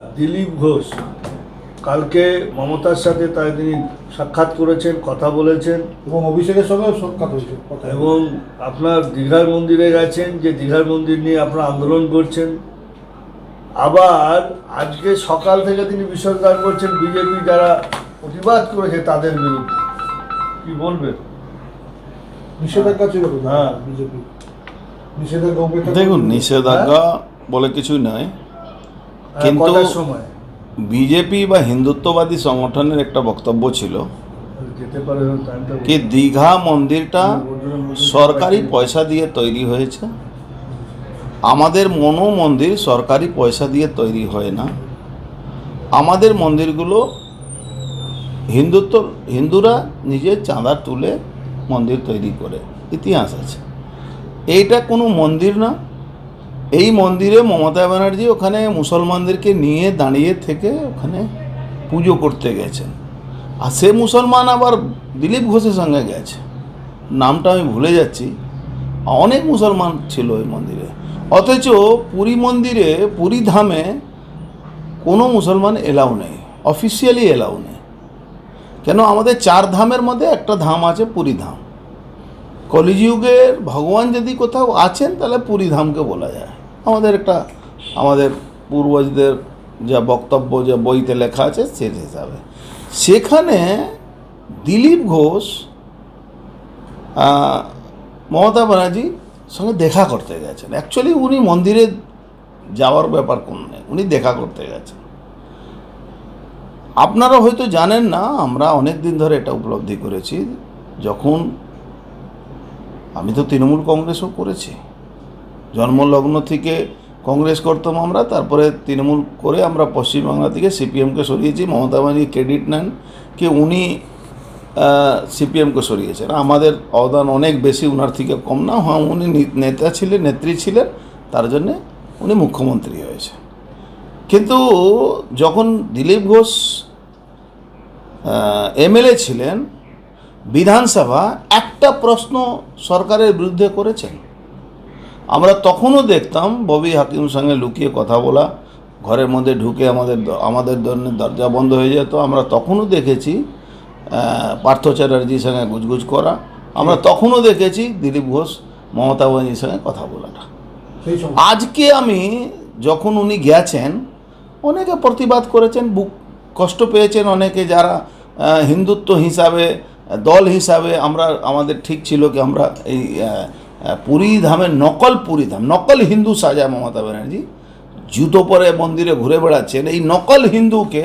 দিলীপ ঘোষ কালকে মমতার সাথে তাই তিনি সাক্ষাৎ করেছেন কথা বলেছেন। এবং অভিষেকের সঙ্গেও সাক্ষাৎ হয়েছে কথা এবং আপনার দীঘার মন্দিরে গেছেন যে দীঘার মন্দির নিয়ে আপনারা আন্দোলন করছেন। আবার আজকে সকাল থেকে তিনি বিসর্জন করছেন বিজেপি যারা প্রতিবাদ করেছে তাদের বিরুদ্ধে। কি বলবেন? নিষেধাজ্ঞা ছিল হ্যাঁ। বিজেপি। নিষেধাজ্ঞা দেখুন নিষেধাজ্ঞা বলে কিছুই নয় কিন্তু- বিজেপি বা হিন্দুত্ববাদী সংগঠনের একটা বক্তব্য ছিল কি দীঘা মন্দিরটা সরকারি পয়সা দিয়ে তৈরি হয়েছে? আমাদের মনো মন্দির সরকারি পয়সা দিয়ে তৈরি হয় না। আমাদের মন্দিরগুলো হিন্দুত্ব হিন্দুরা নিজে চাঁদা তুলে মন্দির তৈরি করে। ইতিহাস আছে। এইটা কোনো মন্দির না। এই মন্দিরে মমতা ব্যানার্জি ওখানে মুসলমানদেরকে নিয়ে দাঁড়িয়ে থেকে ওখানে পুজো করতে গেছেন। আর সে মুসলমান আবার দিলীপ ঘোষের সঙ্গে গেছে। নামটা আমি ভুলে যাচ্ছি। অনেক মুসলমান ছিল ওই মন্দিরে। অথচ পুরী মন্দিরে, পুরী ধামে কোনো মুসলমান এলাও নেই। অফিসিয়ালি এলাও নেই। কেন? আমাদের চার ধামের মধ্যে একটা ধাম আছে পুরী ধাম। কলিযুগের ভগবান যদি কোথাও আছেন, তাহলে পুরী ধামকে বলা যায়। আমাদের একটা, আমাদের পূর্বজদের যা বক্তব্য, যা বইতে লেখা আছে, সে হিসাবে। সেখানে দিলীপ ঘোষ মমতা ব্যানার্জি সঙ্গে দেখা করতে গেছেন। অ্যাকচুয়ালি উনি মন্দিরে যাওয়ার ব্যাপার কোন নেই, উনি দেখা করতে গেছেন। আপনারা হয়তো জানেন না, আমরা অনেক দিন ধরে এটা উপলব্ধি করেছি, যখন আমি তো তৃণমূল কংগ্রেসও করেছি। জন্মলগ্ন থেকে কংগ্রেস করতাম আমরা, তারপরে তৃণমূল করে আমরা পশ্চিমবাংলা থেকে সিপিএমকে সরিয়েছি, মমতা ব্যানার্জি ক্রেডিট নেন কি উনি সিপিএমকে সরিয়েছেন। আমাদের অবদান অনেক বেশি উনার থেকে কম না হ্যাঁ উনি নেতা ছিলেন, নেত্রী ছিলেন, তার জন্যে উনি মুখ্যমন্ত্রী হয়েছে কিন্তু যখন দিলীপ ঘোষ এমএলএ ছিলেন, বিধানসভা একটা প্রশ্ন সরকারের বিরুদ্ধে করেছেন। আমরা তখনও দেখতাম ববি হাকিম সঙ্গে লুকিয়ে কথা বলা ঘরের মধ্যে ঢুকে আমাদের আমাদের জন্য দরজা বন্ধ হয়ে যেত। আমরা তখনও দেখেছি পার্থ চ্যাটার্জির সঙ্গে গুজগুজ করা। আমরা তখনও দেখেছি দিলীপ ঘোষ মমতা ব্যানার্জির সঙ্গে কথা বলাটা। আজকে আমি যখন উনি গেছেন অনেকে প্রতিবাদ করেছেন বুক কষ্ট পেয়েছেন অনেকে যারা হিন্দুত্ব হিসাবে দল হিসাবে আমরা আমাদের ঠিক ছিল কি আমরা এই পুরী ধামের নকল পুরী ধাম, নকল হিন্দু সাজায় মমতা ব্যানার্জি। জুতো পরে মন্দিরে ঘুরে বেড়াচ্ছেন। এই নকল হিন্দুকে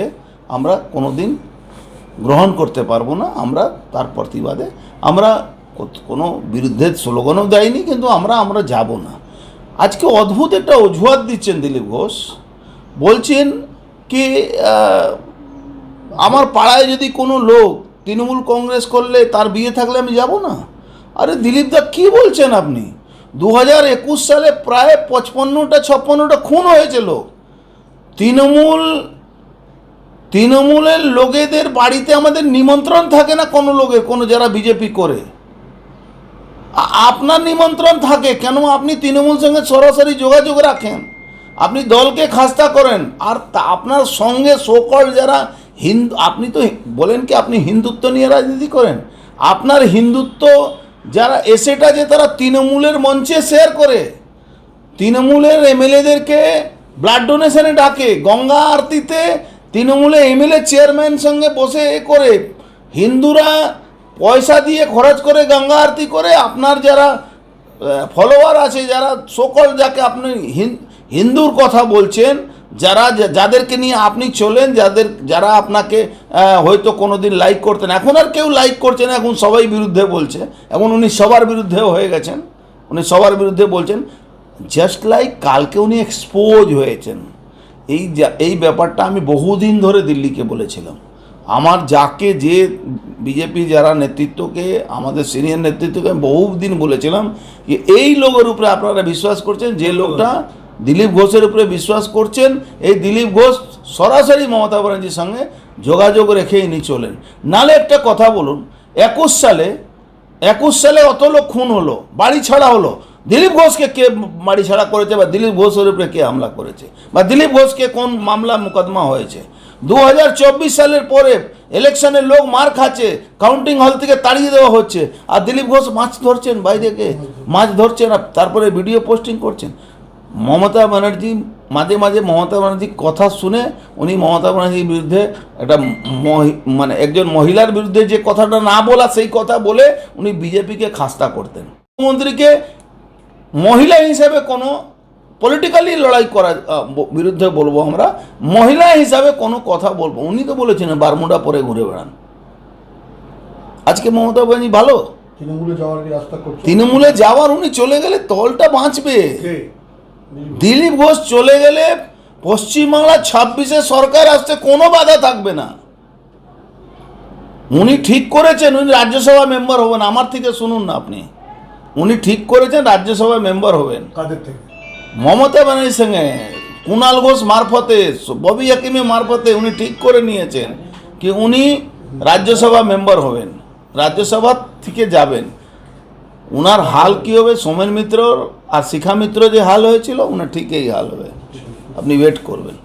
আমরা কোনোদিন গ্রহণ করতে পারব না। আমরা তার প্রতিবাদে, আমরা কোনো বিরুদ্ধে স্লোগানও দেয়নি কিন্তু আমরা আমরা যাব না। আজকে অদ্ভুত একটা অজুহাত দিচ্ছেন দিলীপ ঘোষ। বলছেন কি আমার পাড়ায় যদি কোনো লোক তৃণমূল কংগ্রেস করলে তার বিয়ে থাকলে আমি যাব না? আরে দিলীপ দা, কী বলছেন আপনি? দু হাজার একুশ সালে প্রায় পঁচপন্নটা, ছাপ্পান্নটা খুন হয়েছিল। তৃণমূল, তৃণমূলের লোকেদের বাড়িতে আমাদের নিমন্ত্রণ থাকে না কোনো লোকের, কোনো যারা বিজেপি করে। আপনার নিমন্ত্রণ থাকে, কেন আপনি তৃণমূল সঙ্গে সরাসরি যোগাযোগ রাখেন? আপনি দলকে খাস্তা করেন, আর আপনার সঙ্গে সকল যারা হিন্দু, আপনি তো বলেন কি আপনি হিন্দুত্ব নিয়ে রাজনীতি করেন? আপনার হিন্দুত্ব যারা এসেটা যে তারা তৃণমূলের মঞ্চে শেয়ার করে, তৃণমূলের এমএলএদেরকে ব্লাড ডোনেশনে ডাকে, গঙ্গা আরতিতে তৃণমূলে এমএলএ চেয়ারম্যান সঙ্গে বসে এ করে, হিন্দুরা পয়সা দিয়ে খরচ করে গঙ্গা আরতি করে, আপনার যারা ফলোয়ার আছে, যারা সকল যাকে আপনি হিন্দুর কথা বলছেন যারা যাদেরকে নিয়ে আপনি চলেন, যাদের যারা আপনাকে হয়তো কোনো দিন লাইক করতেন। এখন আর কেউ লাইক করছে না, এখন সবাই বিরুদ্ধে বলছে। এখন উনি সবার বিরুদ্ধেও হয়ে গেছেন। উনি সবার বিরুদ্ধে বলছেন জাস্ট লাইক কালকে উনি এক্সপোজ হয়েছেন। এই এই ব্যাপারটা আমি বহুদিন ধরে দিল্লিকে বলেছিলাম। আমার যাকে, যে বিজেপি যারা নেতৃত্বকে, আমাদের সিনিয়র নেতৃত্বকে আমি বহুদিন বলেছিলাম যে, এই লোকের উপরে আপনারা বিশ্বাস করছেন যে লোকটা দিলীপ ঘোষের উপরে বিশ্বাস করছেন, এই দিলীপ ঘোষ সরাসরি মমতা ব্যানার্জির সঙ্গে যোগাযোগ রেখে ইনি চলেন। নালে একটা কথা বলুন, একুশ সালে একুশ সালে অত লোক খুন হলো, বাড়ি ছাড়া হলো। দিলীপ ঘোষকে কে বাড়ি ছাড়া করেছে বা দিলীপ ঘোষের উপরে কে হামলা করেছে? বা দিলীপ ঘোষকে কোন মামলা মোকদ্দমা হয়েছে? দু হাজার চব্বিশ সালের পরে ইলেকশনে লোক মার খাচ্ছে কাউন্টিং হল থেকে তাড়িয়ে দেওয়া হচ্ছে, আর দিলীপ ঘোষ মাছ ধরছেন বাইরেকে, মাছ ধরছেন আর তারপরে ভিডিও পোস্টিং করছেন। মমতা ব্যানার্জি মাঝে মাঝে মমতা ব্যানার্জির কথা শুনে উনি মমতা ব্যানার্জির বিরুদ্ধে একটা মানে একজন মহিলার বিরুদ্ধে যে কথাটা না বলা সেই কথা বলে উনি বিজেপিকে খাস্তা করতেন। মুখ্যমন্ত্রীকে মহিলা হিসেবে কোনো পলিটিক্যালি লড়াই করা বিরুদ্ধে বলব আমরা মহিলা হিসাবে কোনো কথা বলব। উনি তো বলেছেন বারমুডা পরে ঘুরে বেড়ান। আজকে মমতা ব্যানার্জি ভালো? তৃণমূলে যাওয়ার রাস্তা তৃণমূলে যাওয়ার উনি চলে গেলে তলটা বাঁচবে? দিলীপ ঘোষ চলে গেলে পশ্চিমবাংলা ছাব্বিশে সরকার আসতে কোনো বাধা থাকবে না। উনি ঠিক করেছেন উনি রাজ্যসভা মেম্বার হবেন। আমার থেকে শুনুন না আপনি। উনি ঠিক করেছেন রাজ্যসভা মেম্বার হবেন। কাদের থেকে? মমতা ব্যানার্জির সঙ্গে কুণাল ঘোষ মারফতে ববি হাকিমের মারফতে উনি ঠিক করে নিয়েছেন কি উনি রাজ্যসভা মেম্বার হবেন রাজ্যসভা থেকে যাবেন। উনার হাল কি হবে? সোমেন মিত্র আর শিখা মিত্র যে হাল হয়েছিল ওনার ঠিক এই হাল হবে। আপনি ওয়েট করবেন?